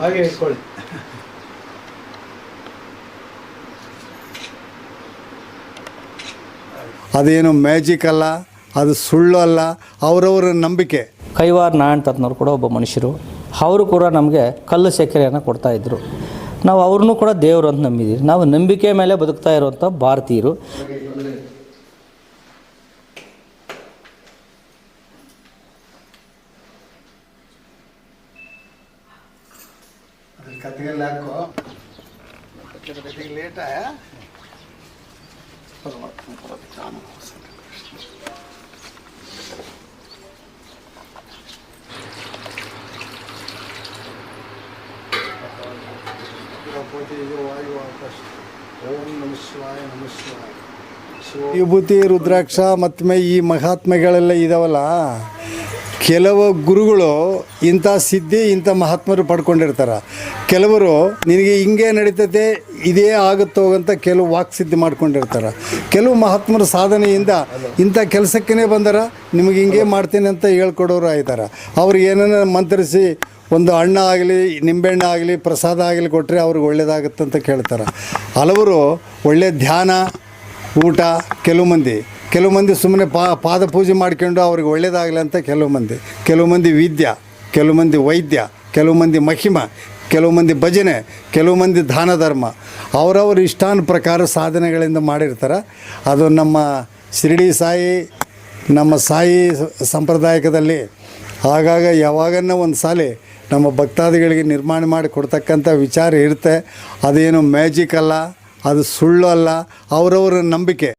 ಹಾಗೆ ಇಟ್ಕೊಳ್ಳಿ. ಅದೇನು ಮ್ಯಾಜಿಕ್ ಅಲ್ಲ ಅದು ಸುಳ್ಳು ಅಲ್ಲ ಅವರವರ ನಂಬಿಕೆ. ಕೈವಾರ ನಾರಾಯಣ ತತ್ನವ್ರು ಕೂಡ ಒಬ್ಬ ಮನುಷ್ಯರು. ಅವರು ಕೂಡ ನಮಗೆ ಕಲ್ಲು ಸಕ್ಕರೆಯನ್ನು ಕೊಡ್ತಾ ಇದ್ದರು ನಾವು ಅವ್ರನ್ನೂ ಕೂಡ ದೇವರು ಅಂತ ನಂಬಿದ್ದೀವಿ ನಾವು ನಂಬಿಕೆ ಮೇಲೆ ಬದುಕ್ತಾ ಇರುವಂಥ ಭಾರತೀಯರು. ವಿಭೂತಿ ರುದ್ರಾಕ್ಷ ಮತ್ತು ಈ ಮಹಾತ್ಮೆಗಳೆಲ್ಲ ಇದಾವಲ್ಲ ಕೆಲವು ಗುರುಗಳು ಇಂಥ ಸಿದ್ಧಿ, ಇಂಥ ಮಹಾತ್ಮರು ಪಡ್ಕೊಂಡಿರ್ತಾರೆ. ಕೆಲವರು ನಿನಗೆ ಹಿಂಗೆ ನಡೀತೈತೆ, ಇದೇ ಆಗುತ್ತೋ ಅಂತ ಕೆಲವು ವಾಕ್ಸಿದ್ಧಿ ಮಾಡ್ಕೊಂಡಿರ್ತಾರೆ. ಕೆಲವು ಮಹಾತ್ಮರ ಸಾಧನೆಯಿಂದ ಇಂಥ ಕೆಲಸಕ್ಕೇ ಬಂದಾರ, ನಿಮಗೆ ಹಿಂಗೆ ಮಾಡ್ತೀನಿ ಅಂತ ಹೇಳ್ಕೊಡೋರು ಆಯ್ತಾರೆ. ಅವ್ರು ಏನನ್ನ ಮಂತ್ರಿಸಿ ಒಂದು ಅಣ್ಣ ಆಗಲಿ, ನಿಂಬೆಹಣ್ಣು ಆಗಲಿ, ಪ್ರಸಾದ ಆಗಲಿ ಕೊಟ್ಟರೆ ಅವ್ರಿಗೆ ಒಳ್ಳೇದಾಗುತ್ತೆ ಅಂತ ಕೇಳ್ತಾರೆ. ಹಲವರು ಒಳ್ಳೆಯ ಧ್ಯಾನ, ಊಟ, ಕೆಲವು ಮಂದಿ. ಕೆಲವು ಮಂದಿ ಸುಮ್ಮನೆ ಪಾ ಪಾದ ಪೂಜೆ ಮಾಡ್ಕೊಂಡು ಅವ್ರಿಗೆ ಒಳ್ಳೇದಾಗಲಿ ಅಂತ ಕೆಲವು ಮಂದಿ. ಕೆಲವು ಮಂದಿ ವಿದ್ಯ, ಕೆಲವು ಮಂದಿ ವೈದ್ಯ, ಕೆಲವು ಮಂದಿ ಮಹಿಮ, ಕೆಲವು ಮಂದಿ ಭಜನೆ, ಕೆಲವು ಮಂದಿ ದಾನ ಧರ್ಮ. ಅವರವ್ರ ಇಷ್ಟಾನ ಪ್ರಕಾರ ಸಾಧನೆಗಳಿಂದ ಮಾಡಿರ್ತಾರೆ. ಅದು ನಮ್ಮ ಶಿರಡಿ ಸಾಯಿ, ನಮ್ಮ ಸಾಯಿ ಸಂಪ್ರದಾಯಕದಲ್ಲಿ ಆಗಾಗ ಯಾವಾಗನ್ನ ಒಂದು ಸಾಲಿ ನಮ್ಮ ಭಕ್ತಾದಿಗಳಿಗೆ ನಿರ್ಮಾಣ ಮಾಡಿ ಕೊಡ್ತಕ್ಕಂಥ ವಿಚಾರ ಇರುತ್ತೆ. ಅದೇನು ಮ್ಯಾಜಿಕ್ ಅಲ್ಲ, ಅದು ಸುಳ್ಳು ಅಲ್ಲ, ಅವರವರ ನಂಬಿಕೆ.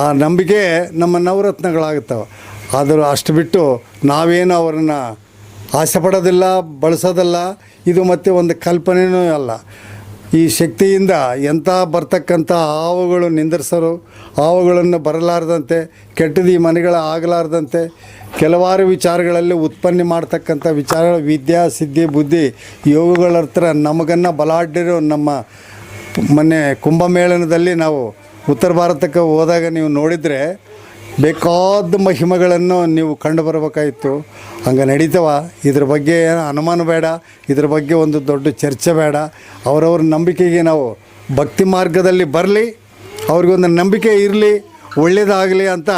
ಆ ನಂಬಿಕೆ ನಮ್ಮ ನವರತ್ನಗಳಾಗುತ್ತವೆ. ಆದರೂ ಅಷ್ಟು ಬಿಟ್ಟು ನಾವೇನು ಅವರನ್ನು ಆಸೆ ಪಡೋದಿಲ್ಲ ಬಳಸೋದಲ್ಲ, ಇದು ಮತ್ತೆ ಒಂದು ಕಲ್ಪನೆಯೂ ಅಲ್ಲ. ಈ ಶಕ್ತಿಯಿಂದ ಎಂಥ ಬರ್ತಕ್ಕಂಥ ಹಾವುಗಳು ನಿಂದಿರ್ಸೋರು, ಹಾವುಗಳನ್ನು ಬರಲಾರ್ದಂತೆ, ಕೆಟ್ಟದ್ದು ಈ ಮನೆಗಳ ಆಗಲಾರ್ದಂತೆ, ಕೆಲವಾರು ವಿಚಾರಗಳಲ್ಲಿ ಉತ್ಪನ್ನ ಮಾಡ್ತಕ್ಕಂಥ ವಿಚಾರ ವಿದ್ಯಾ, ಸಿದ್ಧಿ, ಬುದ್ಧಿ, ಯೋಗಗಳ ಹತ್ರ ನಮಗನ್ನು ಬಲಾಢ್ಯರು ನಮ್ಮ ಮೊನ್ನೆ ಕುಂಭಮೇಳನದಲ್ಲಿ ನಾವು ಉತ್ತರ ಭಾರತಕ್ಕೆ ಹೋದಾಗ ನೀವು ನೋಡಿದರೆ ಬೇಕಾದ ಮಹಿಮೆಗಳನ್ನು ನೀವು ಕಂಡು ಬರಬೇಕಾಯಿತು ಹಂಗೆ ನಡೀತವ. ಇದ್ರ ಬಗ್ಗೆ ಏನು ಅನುಮಾನ ಬೇಡ. ಇದ್ರ ಬಗ್ಗೆ ಒಂದು ದೊಡ್ಡ ಚರ್ಚೆ ಬೇಡ. ಅವರವ್ರ ನಂಬಿಕೆಗೆ ನಾವು ಭಕ್ತಿ ಮಾರ್ಗದಲ್ಲಿ ಬರಲಿ. ಅವ್ರಿಗೊಂದು ನಂಬಿಕೆ ಇರಲಿ. ಒಳ್ಳೆಯದಾಗಲಿ ಅಂತ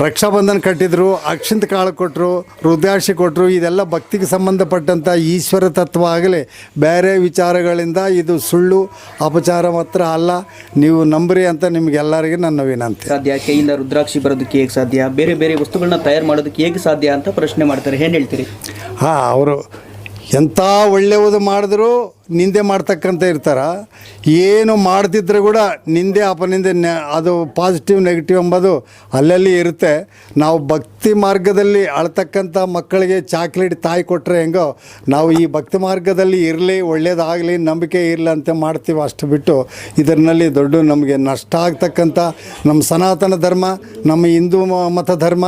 ರಕ್ಷಾಬಂಧನ ಕಟ್ಟಿದ್ರು ಅಕ್ಷಿಂತ ಕಾಳು ಕೊಟ್ಟರು ರುದ್ರಾಕ್ಷಿ ಕೊಟ್ಟರು ಇದೆಲ್ಲ ಭಕ್ತಿಗೆ ಸಂಬಂಧಪಟ್ಟಂಥ ಈಶ್ವರ ತತ್ವ ಆಗಲಿ. ಬೇರೆ ವಿಚಾರಗಳಿಂದ ಇದು ಸುಳ್ಳು ಅಪಚಾರ ಮಾತ್ರ ಅಲ್ಲ. ನೀವು ನಂಬ್ರಿ ಅಂತ ನಿಮಗೆಲ್ಲರಿಗೂ ನನ್ನ ವಿನಂತಿ. ಸಾಧ್ಯ? ಕೈಯಿಂದ ರುದ್ರಾಕ್ಷಿ ಬರೋದಕ್ಕೆ ಹೇಗೆ ಸಾಧ್ಯ? ಬೇರೆ ಬೇರೆ ವಸ್ತುಗಳನ್ನ ತಯಾರು ಮಾಡೋದಕ್ಕೆ ಹೇಗೆ ಸಾಧ್ಯ ಅಂತ ಪ್ರಶ್ನೆ ಮಾಡ್ತಾರೆ. ಏನು ಹೇಳ್ತೀರಿ? ಹಾಂ ಅವರು ಎಂಥ ಒಳ್ಳೆಯದು ಮಾಡಿದ್ರು ನಿಂದೆ ಮಾಡ್ತಕ್ಕಂಥ ಇರ್ತಾರ. ಏನು ಮಾಡ್ತಿದ್ರೆ ಕೂಡ ನಿಂದೆ ಅಪನಿಂದೆ ಅದು ಪಾಸಿಟಿವ್ ನೆಗೆಟಿವ್ ಎಂಬುದು ಅಲ್ಲಲ್ಲಿ ಇರುತ್ತೆ. ನಾವು ಭಕ್ತಿ ಮಾರ್ಗದಲ್ಲಿ ಅಳ್ತಕ್ಕಂಥ ಮಕ್ಕಳಿಗೆ ಚಾಕ್ಲೇಟ್ ತಾಯಿ ಕೊಟ್ಟರೆ ಹೆಂಗೋ, ನಾವು ಈ ಭಕ್ತಿ ಮಾರ್ಗದಲ್ಲಿ ಇರಲಿ, ಒಳ್ಳೇದಾಗಲಿ, ನಂಬಿಕೆ ಇರಲಿ ಅಂತ ಮಾಡ್ತೀವಿ ಅಷ್ಟು ಬಿಟ್ಟು ಇದರಲ್ಲಿ ದೊಡ್ಡ ನಮಗೆ ನಷ್ಟ ಆಗ್ತಕ್ಕಂಥ ನಮ್ಮ ಸನಾತನ ಧರ್ಮ, ನಮ್ಮ ಹಿಂದೂ ಮತ ಧರ್ಮ,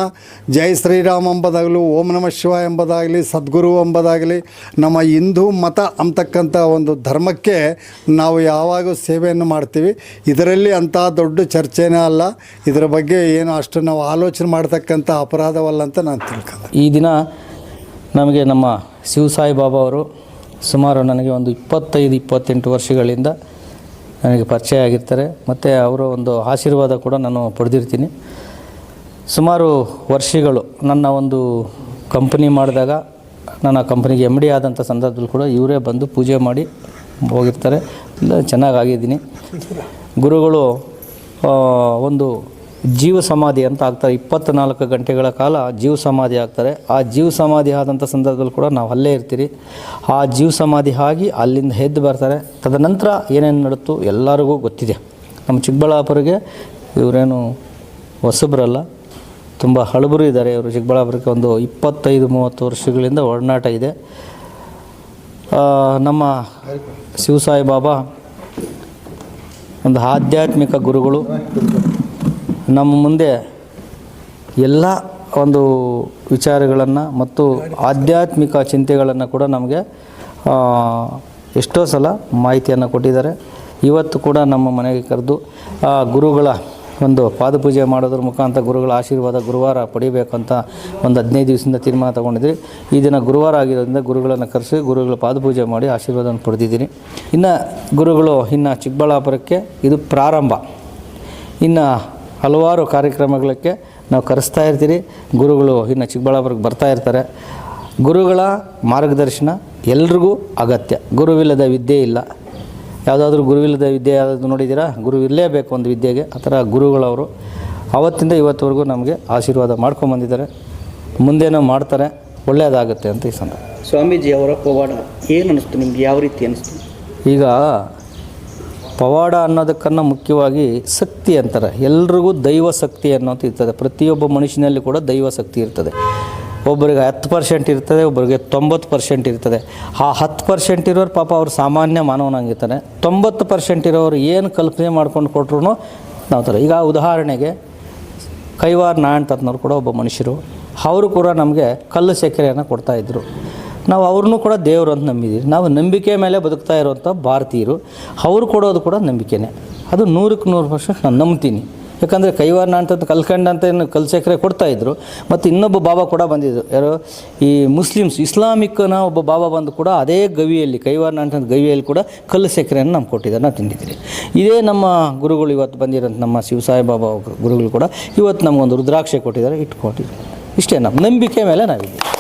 ಜೈ ಶ್ರೀರಾಮ್ ಎಂಬುದಾಗಲಿ, ಓಂ ನಮಃ ಶಿವ ಎಂಬುದಾಗಲಿ, ಸದ್ಗುರು ಎಂಬುದಾಗಲಿ, ನಮ್ಮ ಹಿಂದೂ ಮತ ಅಂತಕ್ಕಂಥ ಒಂದು ಧರ್ಮಕ್ಕೆ ನಾವು ಯಾವಾಗ ಸೇವೆಯನ್ನು ಮಾಡ್ತೀವಿ. ಇದರಲ್ಲಿ ಅಂಥ ದೊಡ್ಡ ಚರ್ಚೆನೇ ಅಲ್ಲ. ಇದರ ಬಗ್ಗೆ ಏನು ಅಷ್ಟು ನಾವು ಆಲೋಚನೆ ಮಾಡ್ತಕ್ಕಂಥ ಅಪರಾಧವಲ್ಲ ಅಂತ ನಾನು ತಿಳ್ಕೊಂಡೆ. ಈ ದಿನ ನಮಗೆ ನಮ್ಮ ಶಿವಸಾಯಿ ಬಾಬಾ ಅವರು ಸುಮಾರು ನನಗೆ ಒಂದು ಇಪ್ಪತ್ತೈದು, ಇಪ್ಪತ್ತೆಂಟು ವರ್ಷಗಳಿಂದ ನನಗೆ ಪರಿಚಯ ಆಗಿರ್ತಾರೆ. ಮತ್ತು ಅವರ ಒಂದು ಆಶೀರ್ವಾದ ಕೂಡ ನಾನು ಪಡೆದಿರ್ತೀನಿ. ಸುಮಾರು ವರ್ಷಗಳು ನನ್ನ ಒಂದು ಕಂಪನಿ ಮಾಡಿದಾಗ ನನ್ನ ಕಂಪ್ನಿಗೆ ಎಂ ಡಿ ಆದಂಥ ಸಂದರ್ಭದಲ್ಲಿ ಕೂಡ ಇವರೇ ಬಂದು ಪೂಜೆ ಮಾಡಿ ಹೋಗಿರ್ತಾರೆ. ಇಲ್ಲ, ಚೆನ್ನಾಗಾಗಿದ್ದೀನಿ. ಗುರುಗಳು ಒಂದು ಜೀವ ಸಮಾಧಿ ಅಂತ ಆಗ್ತಾರೆ. ಇಪ್ಪತ್ತ್ನಾಲ್ಕು ಗಂಟೆಗಳ ಕಾಲ ಜೀವ ಸಮಾಧಿ ಆಗ್ತಾರೆ. ಆ ಜೀವ ಸಮಾಧಿ ಆದಂಥ ಸಂದರ್ಭದಲ್ಲಿ ಕೂಡ ನಾವು ಅಲ್ಲೇ ಇರ್ತೀರಿ. ಆ ಜೀವ ಸಮಾಧಿ ಆಗಿ ಅಲ್ಲಿಂದ ಎದ್ದು ಬರ್ತಾರೆ. ತದನಂತರ ಏನೇನು ನಡುತ್ತೋ ಎಲ್ಲರಿಗೂ ಗೊತ್ತಿದೆ. ನಮ್ಮ ಚಿಕ್ಕಬಳ್ಳಾಪುರಿಗೆ ಇವರೇನು ಹೊಸಬರಲ್ಲ. ತುಂಬ ಹಳಬರು ಇದ್ದಾರೆ. ಇವರು ಚಿಕ್ಕಬಳ್ಳಾಪುರಕ್ಕೆ ಒಂದು ಇಪ್ಪತ್ತೈದು, ಮೂವತ್ತು ವರ್ಷಗಳಿಂದ ಒಡನಾಟ ಇದೆ. ನಮ್ಮ ಶಿವಸಾಯಿ ಬಾಬಾ ಒಂದು ಆಧ್ಯಾತ್ಮಿಕ ಗುರುಗಳು. ನಮ್ಮ ಮುಂದೆ ಎಲ್ಲ ಒಂದು ವಿಚಾರಗಳನ್ನು ಮತ್ತು ಆಧ್ಯಾತ್ಮಿಕ ಚಿಂತೆಗಳನ್ನು ಕೂಡ ನಮಗೆ ಎಷ್ಟೋ ಸಲ ಮಾಹಿತಿಯನ್ನು ಕೊಟ್ಟಿದ್ದಾರೆ. ಇವತ್ತು ಕೂಡ ನಮ್ಮ ಮನೆಗೆ ಕರೆದು ಗುರುಗಳ ಒಂದು ಪಾದಪೂಜೆ ಮಾಡೋದ್ರ ಮುಖಾಂತರ ಗುರುಗಳ ಆಶೀರ್ವಾದ ಗುರುವಾರ ಪಡಿಬೇಕಂತ ಒಂದು ಹದಿನೈದು ದಿವಸದಿಂದ ತೀರ್ಮಾನ ತೊಗೊಂಡಿದ್ರಿ. ಈ ದಿನ ಗುರುವಾರ ಆಗಿರೋದ್ರಿಂದ ಗುರುಗಳನ್ನು ಕರೆಸಿ ಗುರುಗಳ ಪಾದಪೂಜೆ ಮಾಡಿ ಆಶೀರ್ವಾದವನ್ನು ಪಡೆದಿದ್ದೀನಿ. ಇನ್ನು ಗುರುಗಳು ಇನ್ನು ಚಿಕ್ಕಬಳ್ಳಾಪುರಕ್ಕೆ ಇದು ಪ್ರಾರಂಭ. ಇನ್ನು ಹಲವಾರು ಕಾರ್ಯಕ್ರಮಗಳಿಗೆ ನಾವು ಕರೆಸ್ತಾ ಇರ್ತೀರಿ. ಗುರುಗಳು ಇನ್ನು ಚಿಕ್ಕಬಳ್ಳಾಪುರಕ್ಕೆ ಬರ್ತಾ ಇರ್ತಾರೆ. ಗುರುಗಳ ಮಾರ್ಗದರ್ಶನ ಎಲ್ರಿಗೂ ಅಗತ್ಯ. ಗುರುವಿಲ್ಲದ ವಿದ್ಯೆ ಇಲ್ಲ. ಯಾವುದಾದ್ರೂ ಗುರುವಿಲ್ಲದ ವಿದ್ಯೆ ಯಾವುದು ನೋಡಿದ್ದೀರಾ? ಗುರು ಇರಲೇಬೇಕು ಒಂದು ವಿದ್ಯೆಗೆ. ಆ ಥರ ಗುರುಗಳವರು ಆವತ್ತಿಂದ ಇವತ್ತುವರೆಗೂ ನಮಗೆ ಆಶೀರ್ವಾದ ಮಾಡ್ಕೊಂಬಂದಿದ್ದಾರೆ ಮುಂದೇನೋ ಮಾಡ್ತಾರೆ ಒಳ್ಳೆಯದಾಗುತ್ತೆ ಅಂತ ಈ ಸಂದರ್ಭ ಸ್ವಾಮೀಜಿ ಅವರ ಪವಾಡ ಏನು ಅನಿಸ್ತು ನಿಮ್ಗೆ? ಯಾವ ರೀತಿ ಅನಿಸ್ತು? ಈಗ ಪವಾಡ ಅನ್ನೋದಕ್ಕನ್ನು ಮುಖ್ಯವಾಗಿ ಶಕ್ತಿ ಅಂತಾರೆ. ಎಲ್ರಿಗೂ ದೈವ ಶಕ್ತಿ ಅನ್ನೋದು ಇರ್ತದೆ. ಪ್ರತಿಯೊಬ್ಬ ಮನುಷ್ಯನಲ್ಲಿ ಕೂಡ ದೈವ ಶಕ್ತಿ ಇರ್ತದೆ. ಒಬ್ಬರಿಗೆ ಹತ್ತು ಪರ್ಸೆಂಟ್ ಇರ್ತದೆ, ಒಬ್ಬರಿಗೆ ತೊಂಬತ್ತು ಪರ್ಸೆಂಟ್ ಇರ್ತದೆ. ಆ ಹತ್ತು ಪರ್ಸೆಂಟ್ ಇರೋರು ಪಾಪ ಅವ್ರು ಸಾಮಾನ್ಯ ಮಾನವನಾಗಿರ್ತಾನೆ ತೊಂಬತ್ತು ಪರ್ಸೆಂಟ್ ಇರೋರು ಏನು ಕಲ್ಪನೆ ಮಾಡ್ಕೊಂಡು ಕೊಟ್ರು ನಾವು ಥರ ಈಗ ಉದಾಹರಣೆಗೆ, ಕೈವಾರ್ ನಾರಾಯಣ್ ತತ್ನವ್ರು ಕೂಡ ಒಬ್ಬ ಮನುಷ್ಯರು. ಅವರು ಕೂಡ ನಮಗೆ ಕಲ್ಲು ಸಕ್ಕರೆಯನ್ನು ಕೊಡ್ತಾಯಿದ್ರು ನಾವು ಅವ್ರನ್ನೂ ಕೂಡ ದೇವರು ಅಂತ ನಂಬಿದ್ದೀವಿ ನಾವು ನಂಬಿಕೆ ಮೇಲೆ ಬದುಕ್ತಾ ಇರುವಂಥ ಭಾರತೀಯರು. ಅವರು ಕೊಡೋದು ಕೂಡ ನಂಬಿಕೆನೇ. ಅದು ನೂರಕ್ಕೆ ನೂರು ಪರ್ಸೆಂಟ್ ನಾನು ನಂಬ್ತೀನಿ. ಯಾಕಂದರೆ ಕೈವಾರ ಅಂತ ಕಲ್ಕಂಡಂತ ಏನು ಕಲ್ಲು ಸಕ್ಕರೆ ಕೊಡ್ತಾಯಿದ್ರು ಮತ್ತು ಇನ್ನೊಬ್ಬ ಬಾಬಾ ಕೂಡ ಬಂದಿದ್ದರು ಯಾರು? ಈ ಮುಸ್ಲಿಮ್ಸ್, ಇಸ್ಲಾಮಿಕ್ನ ಒಬ್ಬ ಬಾಬಾ ಬಂದು ಕೂಡ ಅದೇ ಗವಿಯಲ್ಲಿ ಕೈವಾರ ಅಂತ ಗವಿಯಲ್ಲಿ ಕೂಡ ಕಲ್ಲು ಸಕ್ಕರೆಯನ್ನು ನಮ್ಗೆ ಕೊಟ್ಟಿದ್ದಾರೆ. ನಾವು ತಿಂದಿದ್ದೀರಿ. ಇದೇ ನಮ್ಮ ಗುರುಗಳು ಇವತ್ತು ಬಂದಿರೋಂಥ ನಮ್ಮ ಶಿವಸಾಯಿ ಬಾಬಾ ಗುರುಗಳು ಕೂಡ ಇವತ್ತು ನಮಗೊಂದು ರುದ್ರಾಕ್ಷೆ ಕೊಟ್ಟಿದ್ದಾರೆ, ಇಟ್ಕೊಟ್ಟಿದ್ದಾರೆ. ಇಷ್ಟೇ, ನಮ್ಮ ನಂಬಿಕೆ ಮೇಲೆ ನಾವಿದ್ದೀವಿ.